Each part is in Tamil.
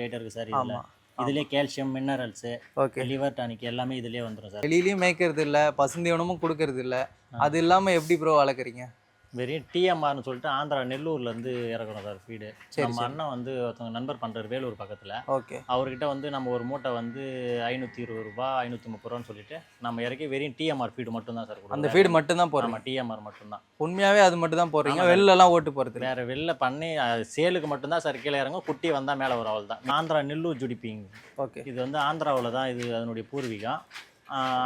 ஐட்டம் இருக்குது சார் இதில். இதுலேயே calcium minerals okay liver tonic எல்லாமே இதுலேயே வந்துடும் சார் வெளியிலயும் மேய்க்கிறது இல்ல பசுந்தீவனமும் கொடுக்கறது இல்ல அது இல்லாம எப்படி ப்ரோ வளர்க்குறீங்க? வெறும் டிஎம்ஆர்னு சொல்லிட்டு ஆந்திரா நெல்லூர்லேருந்து இறக்குறோம் சார் ஃபீடு நம்ம அண்ணன் வந்து ஒருத்தவங்க நண்பர் பண்ணுறாரு வேலூர் பக்கத்தில். ஓகே. அவர்கிட்ட வந்து நம்ம ஒரு மூட்டை வந்து ஐநூற்றி இருபது ரூபா ஐநூற்றி முப்பது ரூபான்னு சொல்லிட்டு நம்ம இறக்கி வெறும் டிஎம்ஆர் ஃபீடு மட்டும் தான் சார் அந்த ஃபீடு மட்டும் தான் போடுறீங்க ஆமாம் டிஎம்ஆர் மட்டும்தான். உண்மையாவே அது மட்டும் தான் போடுறீங்க? ஆமா. வெளில எல்லாம் ஓட்டு போறது இல்ல. வேற வெளில பண்ணி சேலுக்கு மட்டும்தான் சார் கீழே இறங்கும். குட்டி வந்தால் மேலே ஒரு அவள் தான். ஆந்திரா நெல்லூர் ஜுடிப்பிங் ஓகே. இது வந்து ஆந்திராவில் தான் இது அதனுடைய பூர்வீகம்.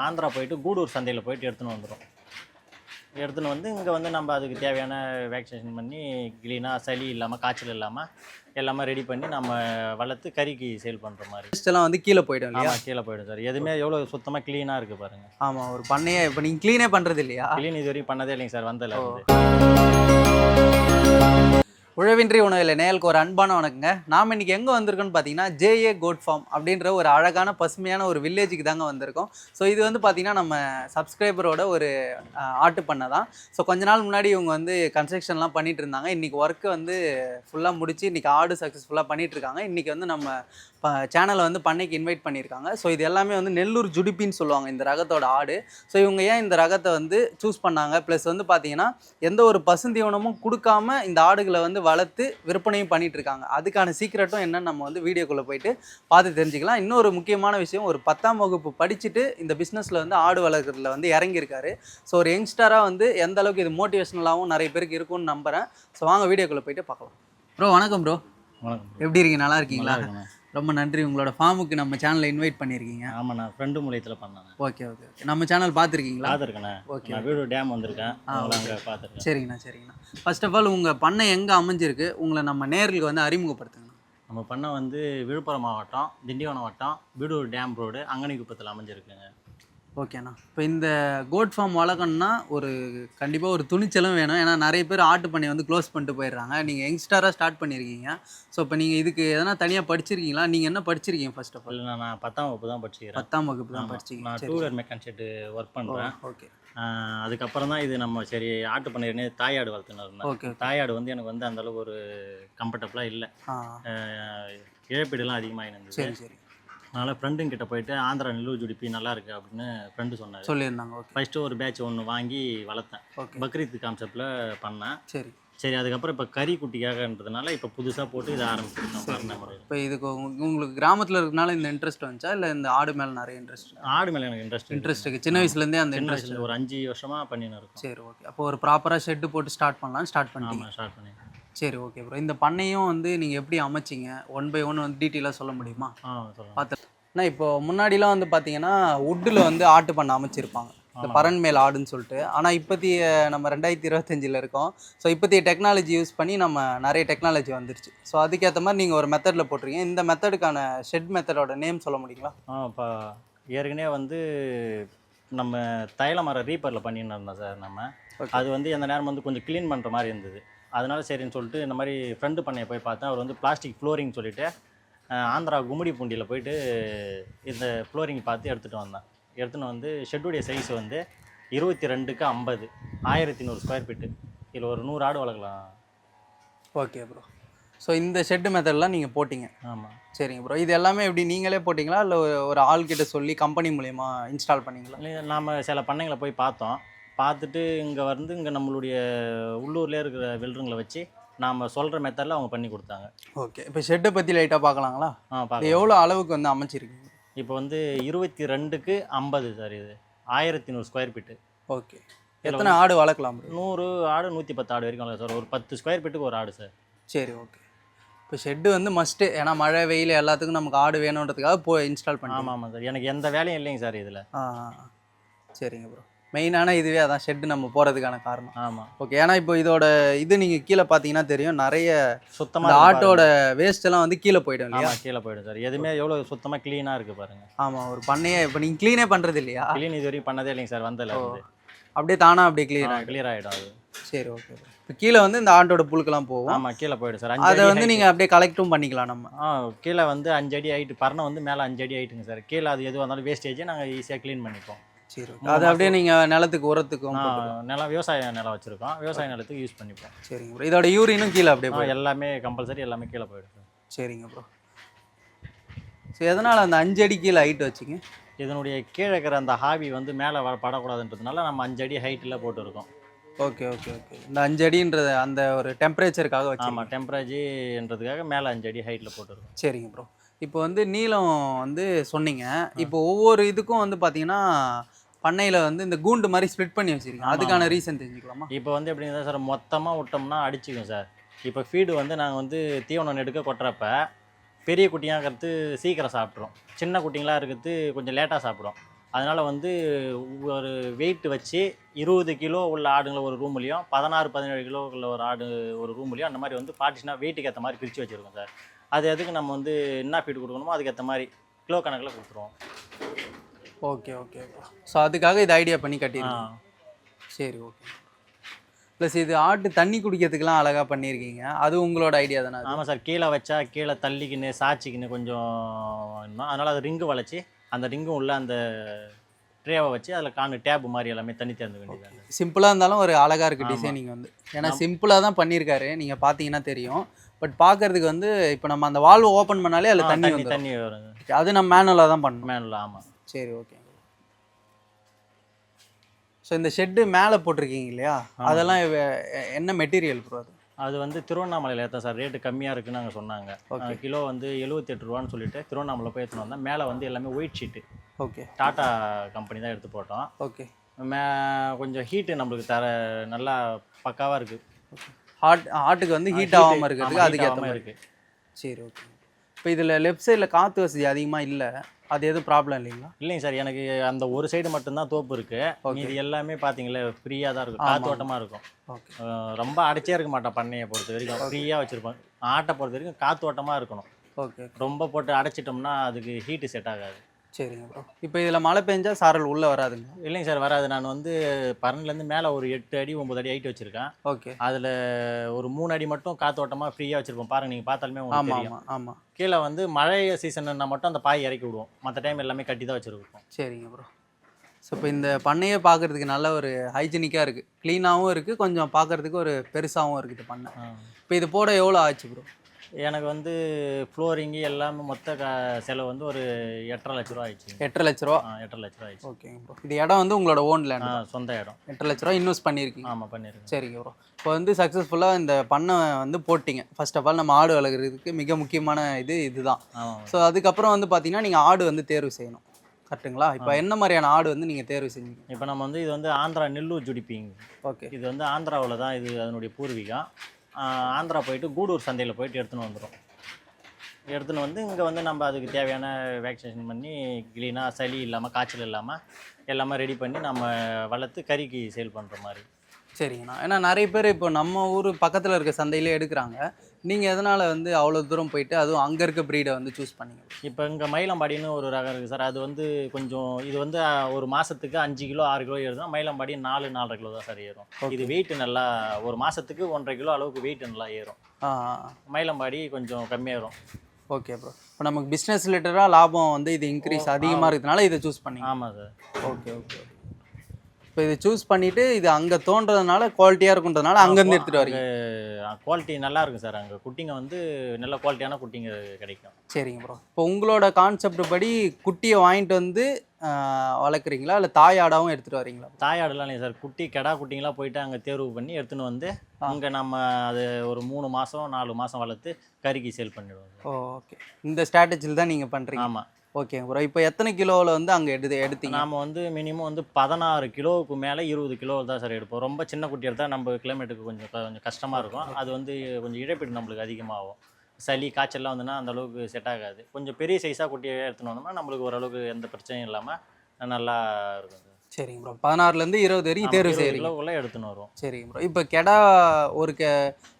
ஆந்திரா போயிட்டு கூடூர் சந்தையில் போயிட்டு எடுத்துன்னு வந்துடும் எடுத்துன்னு வந்து இங்கே வந்து நம்ம அதுக்கு தேவையான வேக்சினேஷன் பண்ணி க்ளீனாக சளி இல்லாமல் காய்ச்சல் இல்லாமல் எல்லாமே ரெடி பண்ணி நம்ம வளர்த்து கறிக்கு சேல் பண்ணுற மாதிரி. எல்லாம் வந்து கீழே போயிடும் இல்லையா? ஆமாம் கீழே போயிடும் சார் எதுவுமே எவ்வளோ சுத்தமாக க்ளீனாக இருக்குது பாருங்க. ஆமா ஒரு பண்ணையே இப்போ நீங்க க்ளீனே பண்றது இல்லையா? க்ளீன் இது வரைக்கும் பண்ணதே இல்லைங்க சார் வந்ததில்ல. உழவின்றி உணவில் நேயலுக்கு ஒரு அன்பான வணக்கங்க. நாம் இன்னைக்கு எங்கே வந்திருக்கோம்னு பார்த்தீங்கன்னா ஜேஏ கோட் ஃபார்ம் அப்படின்ற ஒரு அழகான பசுமையான ஒரு வில்லேஜுக்கு தாங்க வந்திருக்கோம். ஸோ இது வந்து பார்த்தீங்கன்னா நம்ம சப்ஸ்கிரைபரோட ஒரு ஆட்டு பண்ணை தான். ஸோ கொஞ்ச நாள் முன்னாடி இவங்க வந்து கன்ஸ்ட்ரக்ஷன்லாம் பண்ணிகிட்டு இருந்தாங்க. இன்றைக்கி ஒர்க்கு வந்து ஃபுல்லாக முடித்து இன்றைக்கி ஆடு சக்ஸஸ்ஃபுல்லாக பண்ணிகிட்ருக்காங்க இருக்காங்க. இன்றைக்கி வந்து நம்ம சேனலை வந்து பண்ணைக்கு இன்வைட் பண்ணியிருக்காங்க. ஸோ இது எல்லாமே வந்து நெல்லூர் ஜுடிப்பின்னு சொல்லுவாங்க இந்த ரகத்தோட ஆடு. ஸோ இவங்க ஏன் இந்த ரகத்தை வந்து சூஸ் பண்ணாங்க? ப்ளஸ் வந்து பார்த்தீங்கன்னா எந்த ஒரு பசுந்தீவனமும் கொடுக்காம இந்த ஆடுகளை வந்து வளர்த்து விற்பனையும் பண்ணிட்டு இருக்காங்க அதுக்கான சீக்கிரட்டும் என்னன்னு நம்ம வந்து வீடியோக்குள்ளே போயிட்டு பார்த்து தெரிஞ்சுக்கலாம். இன்னொரு முக்கியமான விஷயம் ஒரு பத்தாம் வகுப்பு படிச்சுட்டு இந்த பிஸ்னஸில் வந்து ஆடு வளர்க்குறதுல வந்து இறங்கியிருக்காரு. ஸோ ஒரு யங்ஸ்டராக வந்து எந்த அளவுக்கு இது மோட்டிவேஷனலாகவும் நிறைய பேருக்கு இருக்கும்னு நம்புகிறேன் ஸோ வாங்க வீடியோக்குள்ளே போயிட்டு பார்க்கலாம். ப்ரோ வணக்கம் ப்ரோ வணக்கம் எப்படி இருக்கீங்க? நல்லா இருக்கீங்களா? ரொம்ப நன்றி. உங்களோட ஃபார்முக்கு நம்ம சேனலை இன்வைட் பண்ணியிருக்கீங்க. ஆமாம் நான் ஃப்ரெண்டு மூலியத்தில் பண்ணேன். ஓகே ஓகே நம்ம சேனல் பார்த்துருக்கீங்களா? பார்த்துருக்கேண்ணே ஓகே வீடு டேம் வந்திருக்கேன். அங்கே பார்த்துருக்கேன். சரிங்கண்ணா சரிங்கண்ணா. ஃபர்ஸ்ட் ஆஃப் ஆல் உங்கள் பண்ணை எங்கே அமைஞ்சிருக்கு? உங்களை நம்ம நேர்களுக்கு வந்து அறிமுகப்படுத்துங்கண்ணா. நம்ம பண்ண வந்து விழுப்புரம் மாவட்டம் திண்டிவனம் வட்டம் வீடூர் டேம் ரோடு அங்கனிக்குப்பத்தில் அமைஞ்சிருக்குங்க. ஓகேண்ணா. இப்போ இந்த கோட் ஃபார்ம் வளர்க்கணும்னா ஒரு கண்டிப்பாக ஒரு துணிச்சலும் வேணும். ஏன்னா நிறைய பேர் ஆட்டு பண்ணை வந்து க்ளோஸ் பண்ணிட்டு போயிடுறாங்க. நீங்கள் யங்ஸ்டராக ஸ்டார்ட் பண்ணியிருக்கீங்க ஸோ இப்போ நீங்கள் இதுக்கு எதனா தனியாக படிச்சிருக்கீங்களா? நீங்கள் என்ன படிச்சிருக்கீங்க ஃபர்ஸ்ட் ஆஃப் ஆல் இல்லை நான் பத்தாம் வகுப்பு தான் படிச்சுக்கிறேன். பத்தாம் வகுப்பு தான். படிச்சிங்க நான் டூ வீலர் ஒர்க் பண்ணுறேன் ஓகே அதுக்கப்புறம் தான் இது நம்ம சரி ஆட்டு பண்ணிருந்தே தாயாடு வளர்த்துன்னு ஓகே தாயாடு வந்து எனக்கு வந்து அந்த அளவுக்கு ஒரு கம்ஃபர்டபுளாக இல்லை. இழப்பீடுலாம் அதிகமாக சரி. அதனால் ஃப்ரெண்டுங்க கிட்ட போயிட்டு ஆந்திரா நெல்லூர் ஜுடிப்பி நல்லா இருக்கு அப்படின்னு ஃப்ரெண்டு சொன்னார். சொல்லியிருந்தாங்க ஓகே ஃபர்ஸ்ட்டு ஒரு பேட்ச் ஒன்று வாங்கி வளர்த்தேன். ஓகே பக்ரீத் கான்செப்டில் பண்ணேன். சரி. சரி அதுக்கப்புறம் இப்போ கறி குட்டிக்காகன்றதுனால இப்போ புதுசாக போட்டு இதை ஆரம்பிச்சிருக்கோம் பண்ண இப்போ இதுக்கு உங்க- உங்களுக்கு கிராமத்தில் இருக்கனால இந்த இன்ட்ரெஸ்ட் வந்துச்சா? இல்லை இந்த ஆடு மேலே நிறைய இன்ட்ரெஸ்ட் ஆடு மேலே எனக்கு இன்ட்ரெஸ்ட் இன்ட்ரெஸ்ட் இருக்கு. சின்ன வயசுலேருந்தே அந்த இன்ட்ரெஸ்ட் ஒரு அஞ்சு வருஷமாக பண்ணின்னு இருக்கோம். சரி ஓகே அப்போ ஒரு ப்ராப்பராக ஷெட்டு போட்டு ஸ்டார்ட் பண்ணலாம் ஸ்டார்ட் ஆமாம் ஸ்டார்ட் பண்ணி சரி ஓகே ப்ரோ இந்த பண்ணையும் வந்து நீங்கள் எப்படி அமைச்சிங்க? ஒன் பை ஒன் வந்து டீட்டெயிலாக சொல்ல முடியுமா? பார்த்து. அண்ணா இப்போ முன்னாடிலாம் வந்து பார்த்தீங்கன்னா வுட்டில் வந்து ஆட்டு பண்ணை அமைச்சிருப்பாங்க. இந்த. பரன் மேல் ஆடுன்னு சொல்லிட்டு. ஆனால் இப்போதைய நம்ம ரெண்டாயிரத்தி இருபத்தஞ்சில் இருக்கோம். ஸோ இப்போதைய டெக்னாலஜி யூஸ் பண்ணி நம்ம நிறைய டெக்னாலஜி வந்துருச்சு. ஸோ அதுக்கேற்ற மாதிரி நீங்கள் ஒரு மெத்தடில் போட்டிருக்கீங்க. இந்த மெத்தடுக்கான ஷெட் மெத்தடோட நேம் சொல்ல முடியுங்களா? ஆ இப்போ ஏற்கனவே வந்து நம்ம தைல மரம் ரீப்பரில் பண்ணின்னு இருந்தோம் சார் நம்ம. அது வந்து எந்த நேரம் வந்து கொஞ்சம் க்ளீன் பண்ணுற மாதிரி இருந்தது. அதனால சரின்னு சொல்லிட்டு இந்த மாதிரி ஃப்ரெண்டு பண்ணைய போய் பார்த்தேன். அவர் வந்து பிளாஸ்டிக் ஃப்ளோரிங் சொல்லிட்டு ஆந்திரா கும்மிடி பூண்டியில் போயிட்டு இந்த ஃப்ளோரிங் பார்த்து எடுத்துகிட்டு வந்தேன். எடுத்துன்னு வந்து ஷெட்டுடைய சைஸ் வந்து இருபத்தி ரெண்டுக்கு ஐம்பது ஆயிரத்தி நூறு ஸ்கொயர் ஃபீட்டு இதில் ஒரு நூறு ஆடு வளர்க்கலாம். ஓகே ப்ரோ ஸோ இந்த ஷெட்டு மெத்தட்லாம் நீங்கள் போட்டிங்க. ஆமாம் சரிங்க ப்ரோ இது எல்லாமே எப்படி நீங்களே போட்டிங்களா? இல்லை ஒரு ஆள் கிட்ட சொல்லி கம்பெனி மூலயமா இன்ஸ்டால் பண்ணீங்களா? நாம் சில பண்ணைங்களை போய் பார்த்தோம். பார்த்துட்டு இங்கே வந்து இங்கே நம்மளுடைய உள்ளூர்லேயே இருக்கிற வெல்டருங்களை வச்சு நாம் சொல்கிற மெத்தடில் அவங்க பண்ணி கொடுத்தாங்க. ஓகே. இப்போ ஷெட்டை பற்றி லைட்டாக பார்க்கலாங்களா? ஆ இது பார்க்கலாம். எவ்வளோ அளவுக்கு வந்து அமைச்சிருக்கீங்க? இப்போ வந்து இருபத்தி ரெண்டுக்கு ஐம்பது சார் இது. ஆயிரத்தி நூறு ஸ்கொயர் ஃபீட்டு ஓகே எத்தனை ஆடு வளர்க்கலாம்? நூறு ஆடு நூற்றி பத்து ஆடு வரைக்கும் வளர்க்கலாம் சார். ஒரு பத்து ஸ்கொயர் ஃபீட்டுக்கு ஒரு ஆடு சார். சரி ஓகே. இப்போ ஷெட்டு வந்து மஸ்ட்டு ஏன்னா மழை வெயில் எல்லாத்துக்கும் நமக்கு ஆடு வேணுன்றதுக்காக போய் இன்ஸ்டால் பண்ணி ஆமாம் ஆமாம் சார். எனக்கு எந்த வேலையும் இல்லைங்க சார் இதில். ஆ. சரிங்க ப்ரோ மெயினான இதுவே அதான் ஷெட்டு நம்ம போகிறதுக்கான காரணம். ஆமாம் ஓகே ஏன்னா இப்போ இதோட இது நீங்கள் கீழே பார்த்தீங்கன்னா தெரியும். நிறைய சுத்தமாக ஆட்டோட வேஸ்ட் எல்லாம் வந்து கீழே போயிடும் இல்லையா? கீழே போயிடும் சார் எதுவுமே எவ்வளோ சுத்தமாக க்ளீனாக இருக்குது பாருங்கள் ஆமாம் ஒரு பண்ணையே இப்போ நீங்கள் க்ளீனே பண்ணுறது இல்லையா? க்ளீன் இது வரைக்கும் பண்ணதே இல்லைங்க சார் வந்ததில்ல இருந்து. அப்படியே தானா அப்படியே கிளியர் கிளியர் ஆகிடும் அது. சரி ஓகே இப்போ கீழே வந்து இந்த ஆட்டோட புழுக்கெல்லாம் போகும். ஆமாம் கீழே போயிடும் சார் அதை வந்து நீங்கள் அப்படியே கலெக்டும் பண்ணிக்கலாம் நம்ம. ஆ கீழே வந்து அஞ்சு அடி ஹைட்டு பரணை வந்து மேலே அஞ்சு அடி ஹைட்டுங்க சார் கீழே அது எதுவாக இருந்தாலும் வேஸ்டேஜ் நாங்கள் ஈஸியாக க்ளீன் பண்ணிப்போம். சரி. அது அப்படியே நீங்கள் நிலத்துக்கு உரத்துக்கும். நிலம் விவசாய நிலம் வச்சுருக்கோம். விவசாய நிலத்துக்கு யூஸ் பண்ணிப்போம். சரிங்க bro. இதோட யூரினும் கீழே அப்படியே எல்லாமே கம்பல்சரி எல்லாமே கீழே போயிடும் சார் சரிங்க ப்ரோ ஸோ எதனால் அந்த அஞ்சு அடி கீழே ஹைட் வச்சிங்க? இதனுடைய கீழே இருக்கிற அந்த ஹாவி வந்து மேலே வ படக்கூடாதுன்றதுனால நம்ம அஞ்சு அடி ஹைட்டில் போட்டுருக்கோம். Okay okay okay. இந்த அஞ்சு அடின்றது அந்த ஒரு டெம்பரேச்சருக்காக வச்சு ஆமாம் டெம்பரேச்சர்ன்றதுக்காக மேலே அஞ்சு அடி ஹைட்டில் போட்டுருக்கோம். சரிங்க ப்ரோ இப்போ வந்து நீளம் வந்து சொன்னீங்க. இப்போ ஒவ்வொரு இதுக்கும் வந்து பார்த்தீங்கன்னா பண்ணையில் வந்து இந்த கூண்டு மாதிரி ஸ்ப்ளிட் பண்ணி வச்சிருக்கீங்க ஆமா, அதுக்கான. ரீசன் தெரிஞ்சுக்கலாமா? இப்போ வந்து எப்படின்னா சார் மொத்தமாக விட்டோம்னா அடிச்சுக்கும் சார். இப்போ ஃபீடு வந்து நாங்கள் வந்து தீவனம் எடுக்க கொட்டுறப்ப பெரிய குட்டியாக இருக்கிறது சீக்கிரம் சாப்பிட்றோம் சின்ன குட்டிங்களாக இருக்கிறது கொஞ்சம் லேட்டாக சாப்பிடும். அதனால் வந்து ஒரு வெயிட் வச்சு இருபது கிலோ உள்ள ஆடுங்களை ஒரு ரூம்லேயும் பதினாறு பதினேழு கிலோ உள்ள ஒரு ஆடு ஒரு ரூம்லேயும் அந்த மாதிரி வந்து பார்ட்டிஷனாக வெயிட்டுக்கு ஏற்ற மாதிரி பிரித்து வச்சுருக்கோம் சார். அது எதுக்கு நம்ம வந்து என்ன ஃபீடு கொடுக்கணுமோ அதுக்கேற்ற மாதிரி கிலோ கணக்கில் கொடுத்துருவோம். ஓகே ஓகே ஸோ அதுக்காக இது ஐடியா பண்ணி ஆ. கட்டிருக்கீங்க சரி ஓகே. ப்ளஸ் இது ஆட்டு தண்ணி குடிக்கிறதுக்கெலாம் அழகாக பண்ணியிருக்கீங்க. அது உங்களோட ஐடியா தானே? ஆமாம் சார். கீழே வச்சா கீழே தள்ளிக்கின்னு சாய்ச்சிக்கின்னு கொஞ்சம் அதனால் அது ரிங்கு வளைச்சி அந்த ரிங்கும் உள்ள அந்த ட்ரேவை வச்சு அதில் காணு டேப் மாதிரி எல்லாமே தண்ணி திறந்து வேண்டியது சிம்பிளாக இருந்தாலும் ஒரு அழகாக இருக்குது. டிசைனிங் வந்து. ஏன்னா. சிம்பிளாக தான் பண்ணியிருக்காரு. நீங்கள் பார்த்தீங்கன்னா தெரியும். பட் பார்க்கறதுக்கு வந்து இப்போ நம்ம அந்த வால்வு ஓப்பன் பண்ணாலே அதில் தண்ணி தண்ணி வரும் அது நம்ம மேனுவலாக தான் பண்ணணும். மேனில் ஆமாம் சரி ஓகே ஸோ இந்த ஷெட்டு மேலே போட்டிருக்கீங்க இல்லையா? அதெல்லாம் என்ன மெட்டீரியல் ப்ரோ அது? அது வந்து திருவண்ணாமலையில் ஏற்ற சார். ரேட்டு கம்மியாக இருக்குன்னு நாங்கள் சொன்னாங்க. கிலோ வந்து எழுபத்தெட்டு ரூபான்னு சொல்லிட்டு திருவண்ணாமலை போய் எடுத்துன்னு வந்தோம் மேலே வந்து எல்லாமே white sheet okay Tata company தான் எடுத்து போட்டோம். ஓகே மே கொஞ்சம் ஹீட்டு நம்மளுக்கு தர நல்லா பக்காவாக இருக்குது ஹாட் ஹாட்டுக்கு வந்து ஹீட் ஆகாமல் இருக்கிறதுக்கு அதுக்கு ஏற்ற மாதிரி. இருக்குது சரி ஓகே இப்போ இதில் லெஃப்ட் சைடில் காற்று வசதி அதிகமாக இல்லை. அது எதுவும் ப்ராப்ளம் இல்லைங்களா? இல்லைங்க சார் எனக்கு அந்த ஒரு சைடு மட்டும்தான் தோப்பு இருக்கு. Okay. மீதி எல்லாமே பார்த்தீங்களா ஃப்ரீயாக தான் இருக்கும். காத்தோட்டமாக இருக்கும். ரொம்ப அடைச்சே இருக்க மாட்டேன் பண்ணையை பொறுத்த வரைக்கும். ஃப்ரீயாக வச்சுருப்பேன். ஆட்டை பொறுத்த வரைக்கும் காத்தோட்டமாக இருக்கணும். ஓகே ரொம்ப போட்டு அடைச்சிட்டோம்னா அதுக்கு ஹீட்டு செட் ஆகாது. சரிங்க ப்ரோ இப்போ இதில் மழை பெஞ்சா சாரல் உள்ளே வராதுங்க? இல்லைங்க சார் வராது. நான் வந்து பரன்லேருந்து மேலே ஒரு எட்டு அடி ஒம்பது அடி ஹைட் வச்சுருக்கேன். ஓகே. அதில் ஒரு மூணு அடி மட்டும் காத்தோட்டமாக ஃப்ரீயாக வச்சுருப்போம். பாருங்க நீங்கள் பார்த்தாலுமே ஆமாம் ஆமாம் ஆமாம் கீழே வந்து மழை சீசன்னா மட்டும் அந்த பாய் இறக்கி விடுவோம். மற்ற டைம் எல்லாமே கட்டி தான் வச்சுருக்கோம். சரிங்க ப்ரோ ஸோ இப்போ இந்த பண்ணையே பார்க்கறதுக்கு நல்ல ஒரு ஹைஜீனிக்காக இருக்குது க்ளீனாகவும் இருக்குது கொஞ்சம் பார்க்கறதுக்கு ஒரு பெருசாகவும் இருக்குது பண்ணை. இப்போ இது போட எவ்வளோ ஆச்சு ப்ரோ எனக்கு வந்து ஃப்ளோரிங்கு எல்லாமே மொத்த க செலவு வந்து ஒரு எட்டரை லட்ச ரூபா ஆயிடுச்சு. எட்டரை லட்ச ரூபா? எட்டரை லட்ச ரூபா ஆயிடுச்சு. ஓகேங்க ப்ரோ இது இடம் வந்து உங்களோட ஓன் லேண்ட் சொந்த இடம். எட்டரை லட்ச ரூபா இன்வெஸ்ட் பண்ணியிருக்கீங்க ஆமாம் பண்ணியிருக்கேன் சரிங்க ப்ரோ இப்போ வந்து சக்ஸஸ்ஃபுல்லாக இந்த பண்ணை வந்து போட்டிங்க. ஃபர்ஸ்ட் ஆஃப் ஆல் நம்ம ஆடு வளர்க்குறதுக்கு மிக முக்கியமான இது இதுதான். ஸோ அதுக்கப்புறம் வந்து பார்த்தீங்கன்னா நீங்கள் ஆடு வந்து தேர்வு செய்யணும். கரெக்ட்டுங்களா? இப்போ என்ன மாதிரியான ஆடு வந்து நீங்கள் தேர்வு செஞ்சீங்க? இப்போ நம்ம வந்து இது வந்து ஆந்திரா நெல்லூர் ஜுடிப்பிங். ஓகே. இது வந்து ஆந்திராவில் தான் இது அதனுடைய பூர்வீகம். ஆந்திரா போயிட்டு கூடூர் சந்தையில் போயிட்டு எடுத்துன்னு வந்துடும் எடுத்துன்னு வந்து இங்கே வந்து நம்ம அதுக்கு தேவையான வேக்சினேஷன் பண்ணி க்ளீனாக சளி இல்லாமல் காய்ச்சல் இல்லாமல் எல்லாமே ரெடி பண்ணி நம்ம வளர்த்து கறிக்கு சேல் பண்ணுற மாதிரி. சரிங்கண்ணா. ஏன்னா நிறைய பேர் இப்போ நம்ம ஊர் பக்கத்தில் இருக்க சந்தையிலே எடுக்கிறாங்க. நீங்கள் எதனால் வந்து அவ்வளோ தூரம் போயிட்டு அதுவும் அங்கே இருக்க ப்ரீடை வந்து சூஸ் பண்ணீங்க? இப்போ இங்கே மயிலம்பாடின்னு ஒரு ரகம் இருக்குது சார். அது வந்து கொஞ்சம் இது வந்து ஒரு மாதத்துக்கு அஞ்சு கிலோ ஆறு கிலோ ஏறுதுன்னா மயிலம்பாடி நாலு நாலரை கிலோ தான் சார் ஏறும். இது வெயிட் நல்லா ஒரு மாதத்துக்கு ஒன்றரை கிலோ அளவுக்கு வெயிட் நல்லா ஏறும். மயிலம்பாடி கொஞ்சம் கம்மியாயிரும் ஓகே ப்ரோ இப்போ நமக்கு பிஸ்னஸ் ரிலேட்டடாக லாபம் வந்து இது இன்க்ரீஸ் அதிகமாக இருக்கிறதுனால இதை சூஸ் பண்ணீங்க. ஆமாம் சார். Okay okay. இப்போ இது சூஸ் பண்ணிவிட்டு இது அங்கே தோன்றதுனால குவாலிட்டியாக இருக்குன்றதுனால அங்கேருந்து எடுத்துகிட்டு வரீங்க குவாலிட்டி நல்லா இருக்கும் சார். அங்கே குட்டிங்க வந்து நல்ல குவாலிட்டியான குட்டிங்க கிடைக்கும். சரிங்க ப்ரோ இப்போ உங்களோட கான்செப்ட் படி குட்டியை வாங்கிட்டு வந்து வளர்க்குறீங்களா? இல்லை தாயாடாவும் எடுத்துகிட்டு வரீங்களா தாயாடுலாம் இல்லைங்க சார். குட்டி கெடா குட்டிங்களாம் போயிட்டு அங்கே தேர்வு பண்ணி எடுத்துன்னு வந்து அங்கே நம்ம அது ஒரு மூணு மாதம் நாலு மாதம் வளர்த்து கறிக்கு சேல் பண்ணிடுவோம் ஓகே இந்த ஸ்ட்ராட்டஜியில் தான் நீங்கள் பண்ணுறீங்க ஆமாம் ஓகே ப்ரோ இப்போ எத்தனை கிலோவில் வந்து அங்கே எடுத்து எடுத்தீங்க? நாம் வந்து மினிமம் வந்து பதினாறு கிலோவுக்கு மேலே இருபது கிலோ தான் சார் எடுப்போம். ரொம்ப சின்ன குட்டி எடுத்தால் நம்ம கிலோமீட்டருக்கு கொஞ்சம் கொஞ்சம் கஷ்டமாக இருக்கும். அது வந்து கொஞ்சம் இழப்பீடு நம்மளுக்கு அதிகமாகும். சளி காய்ச்சல்லாம் வந்துன்னா அந்த அளவுக்கு செட் ஆகாது. கொஞ்சம் பெரிய சைஸாக குட்டியாக எடுத்துன்னு வந்தோம்னா நம்மளுக்கு ஓரளவுக்கு எந்த பிரச்சனையும் இல்லாமல் நல்லா இருக்கும். சார் சரிங்க ப்ரோ பதினாறுலேருந்து இருபது வரைக்கும் தேர்வு செய்கிறீங்க எடுத்துன்னு வரும் சரிங்க ப்ரோ இப்போ கெடா ஒரு கெ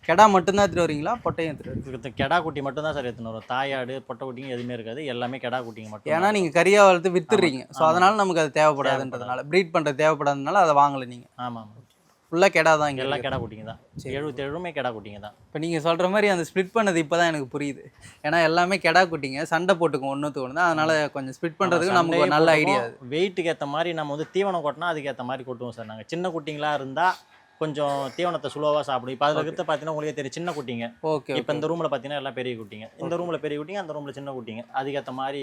கெடா மட்டும்தான் எடுத்துகிட்டு வரீங்களா பொட்டையும் எடுத்துகிட்டு கெடா குட்டி மட்டும் தான் சார் எடுத்துன்னு வரும் தாயாடு பொட்டை குட்டிங்க எதுவுமே இருக்காது. எல்லாமே கெடா குட்டிங்க மட்டும் ஏன்னா நீங்கள் கறியாக வளர்த்து வித்துடுறீங்க. ஸோ. அதனால நமக்கு அது தேவைப்படாதுன்றதுனால. ப்ரீட் பண்ணுறது தேவைப்படாததுனால அதை வாங்கலை நீங்கள் ஆமாம் ஆமாம் ஃபுல்லாக கெடா தான் இங்கே எல்லாம் கெடா குட்டிங்க தான். சரி. எழுபத்தேழுமே கெடா குட்டிங்க தான். இப்போ நீங்கள் சொல்கிற மாதிரி அந்த ஸ்ப்ளிட் பண்ணது இப்போ தான் எனக்கு புரியுது. ஏன்னா எல்லாமே கெடா குட்டிங்க. சண்டை போட்டுக்கும் ஒன்றுத்து ஒன்று தான். அதனால கொஞ்சம் ஸ்ப்ளிட் பண்ணுறதுக்கு நமக்கு ஒரு நல்ல ஐடியா வெயிட்டுக்கு ஏற்ற மாதிரி நம்ம வந்து தீவனம் கொட்டினா அதுக்கு ஏற்ற மாதிரி கொட்டுவோம் சார் நாங்கள் சின்ன குட்டிங்களா இருந்தால் கொஞ்சம் தீவனத்தை ஸ்லோவாக சாப்பிடும் இப்போ அதில் இருக்கிறத பார்த்தீங்கன்னா உங்களுக்கே தெரியும். சின்ன குட்டிங்க. ஓகே இப்போ இந்த ரூமில் பார்த்தீங்கன்னா எல்லாம் பெரிய குட்டிங்க. இந்த ரூமில் பெரிய குட்டிங்க அந்த ரூமில் சின்ன குட்டிங்க. அதுக்கேற்ற மாதிரி